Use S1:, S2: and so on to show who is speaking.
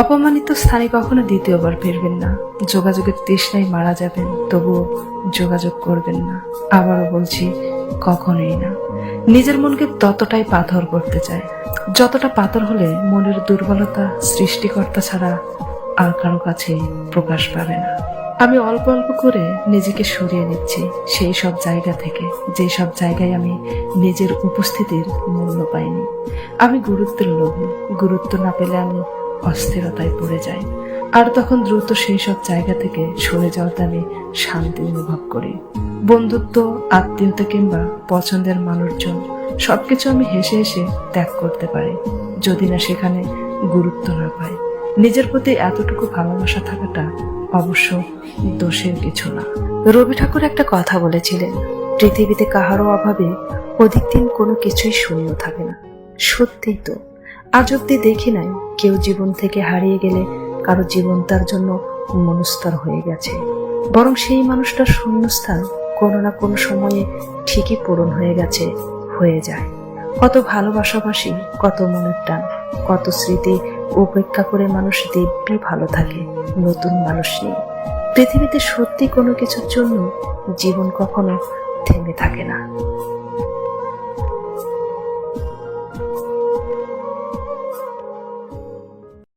S1: অপমানিত স্থানে কখনো দ্বিতীয়বার ফিরবেন না। যোগাযোগের তৃষ্ণায় মারা যাবেন, তবুও যোগাযোগ করবেন না। আবারও বলছি, কখনোই না। নিজের মনকে ততটাই পাথর করতে চায়। যতটা পাথর হলে মনের দুর্বলতা সৃষ্টিকর্তা ছাড়া আর কারও কাছে প্রকাশ পাবে না। আমি অল্প অল্প করে নিজেকে সরিয়ে নিচ্ছি সেই সব জায়গা থেকে, যে সব জায়গায় আমি নিজের উপস্থিতির মূল্য পাইনি। আমি গুরুত্বের লোভী। গুরুত্ব না পেলে আমি অস্থিরতায় পড়ে যায়। আর তখন দ্রুত সেই সব জায়গা থেকে সরে যাওয়াতে আমি শান্তি অনুভব করি। বন্ধুত্ব, আত্মীয়তা কিংবা পছন্দের মানুষজন, সবকিছু আমি হেসে হেসে ত্যাগ করতে পারি, যদি না সেখানে গুরুত্ব না পাই। নিজের প্রতি এতটুকু ভালোবাসা থাকাটা অবশ্য দোষের কিছু না। রবি ঠাকুর একটা কথা বলেছিলেন, পৃথিবীতে কাহারও অভাবে অধিক দিন কোনো কিছুই শূন্য থাকে না। সত্যিই তো। আজ অব্দি দেখি নাই কেউ জীবন থেকে হারিয়ে গেলে কারও জীবন তার জন্য মনস্তর হয়ে গেছে। বরং সেই মানুষটার শূন্যস্থান কোনো না কোনো সময়ে ঠিকই পূরণ হয়ে গেছে, হয়ে যায়। কত ভালোবাসাবাসি, কত মনের টান, কত স্মৃতি উপেক্ষা করে মানুষ দিব্যি ভালো থাকে, নতুন মানুষ নেই পৃথিবীতে সত্যি কোনো কিছুর জন্য জীবন কখনো থেমে থাকে না।